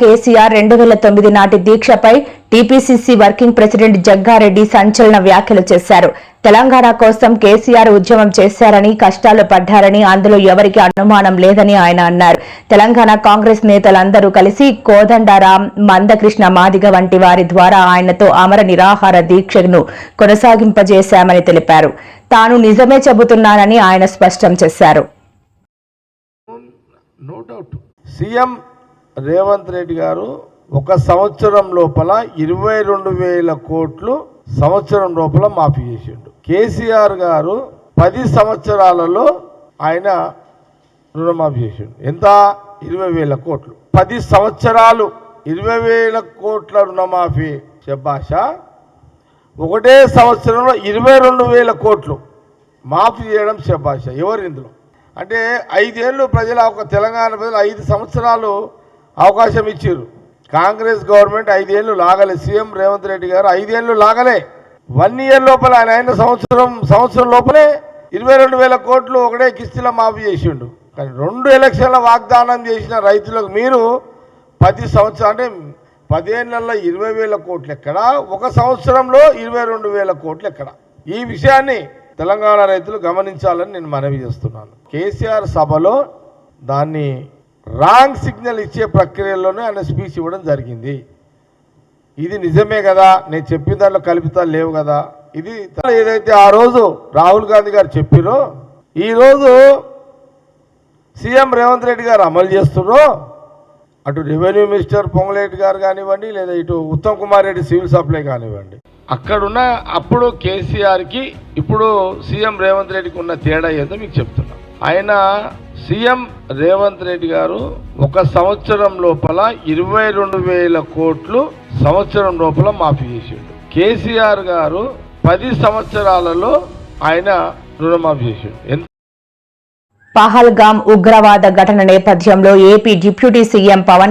కేసీఆర్ రెండు వేల తొమ్మిది నాటి దీక్షపై టీపీసీసీ వర్కింగ్ ప్రెసిడెంట్ జగ్గారెడ్డి సంచలన వ్యాఖ్యలు చేశారు. తెలంగాణ కోసం కేసీఆర్ ఉద్యమం చేశారని కష్టాలు పడ్డారని అందులో ఎవరికి అనుమానం లేదని ఆయన అన్నారు. తెలంగాణ కాంగ్రెస్ నేతలందరూ కలిసి కోదండరాం మందకృష్ణ మాదిగ వంటి వారి ద్వారా ఆయనతో అమర నిరాహార దీక్షను కొనసాగింపజేశామని తెలిపారు. తాను నిజమే చెబుతున్నానని ఆయన స్పష్టం చేశారు. సీఎం రేవంత్ రెడ్డి గారు ఒక సంవత్సరం లోపల ఇరవై రెండు వేల కోట్లు సంవత్సరం లోపల మాఫీ చేసిండు. కేసీఆర్ గారు పది సంవత్సరాలలో ఆయన రుణమాఫీ చేసిండు. ఎంత? ఇరవై వేల కోట్లు. పది సంవత్సరాలు ఇరవై వేల కోట్ల రుణమాఫీ శబాషా ఒకటే సంవత్సరంలో ఇరవై రెండు వేల కోట్లు మాఫీ చేయడం శబాష ఎవరు ఇందులో? అంటే ఐదేళ్ళు ప్రజల ఒక తెలంగాణ ప్రజలు ఐదు సంవత్సరాలు అవకాశం ఇచ్చారు. కాంగ్రెస్ గవర్నమెంట్ ఐదేళ్ళు లాగలే. సీఎం రేవంత్ రెడ్డి గారు ఐదేళ్ళు లాగలే. వన్ ఇయర్ లోపల ఆయన అయిన సంవత్సరం సంవత్సరం లోపలే ఇరవై రెండు వేల కోట్లు ఒకటే కిస్తీలో మాఫీ చేసిండు. కానీ రెండు ఎలక్షన్ల వాగ్దానం చేసిన రైతులకు మీరు పది సంవత్సరం అంటే పదేళ్ళలో ఇరవై వేల కోట్లు ఎక్కడ? ఒక సంవత్సరంలో ఇరవై రెండు వేల కోట్లు ఎక్కడ? ఈ విషయాన్ని తెలంగాణ రైతులు గమనించాలని నేను మనవి చేస్తున్నాను. కేసీఆర్ సభలో దాన్ని రాంగ్ సిగ్నల్ ఇచ్చే ప్రక్రియలోనే ఆయన స్పీచ్ ఇవ్వడం జరిగింది. ఇది నిజమే కదా? నేను చెప్పిన దాంట్లో కల్పితాలు లేవు కదా? ఇది ఏదైతే ఆ రోజు రాహుల్ గాంధీ గారు చెప్పిరో ఈరోజు సీఎం రేవంత్ రెడ్డి గారు అమలు చేస్తున్నారో అటు రెవెన్యూ మినిస్టర్ పొంగులేటి గారు కానివ్వండి లేదా ఇటు ఉత్తమ్ కుమార్ రెడ్డి సివిల్ సప్లై కానివ్వండి. అక్కడున్న అప్పుడు కేసీఆర్కి ఇప్పుడు సీఎం రేవంత్ రెడ్డికి ఉన్న తేడా ఏదో మీకు చెప్తున్నా. ఆయన సీఎం రేవంత్ రెడ్డి గారు ఒక సంవత్సరం లోపల ఇరవై రెండు వేల కోట్లు సంవత్సరం లోపల మాఫీ చేసిండు. కేసీఆర్ గారు పది సంవత్సరాలలో ఆయన రుణమాఫీ చేసిండు. ఎంత ఉగ్రవాద ఘటన నేపథ్యంలో ఏపీ డిప్యూటీ సీఎం పవన్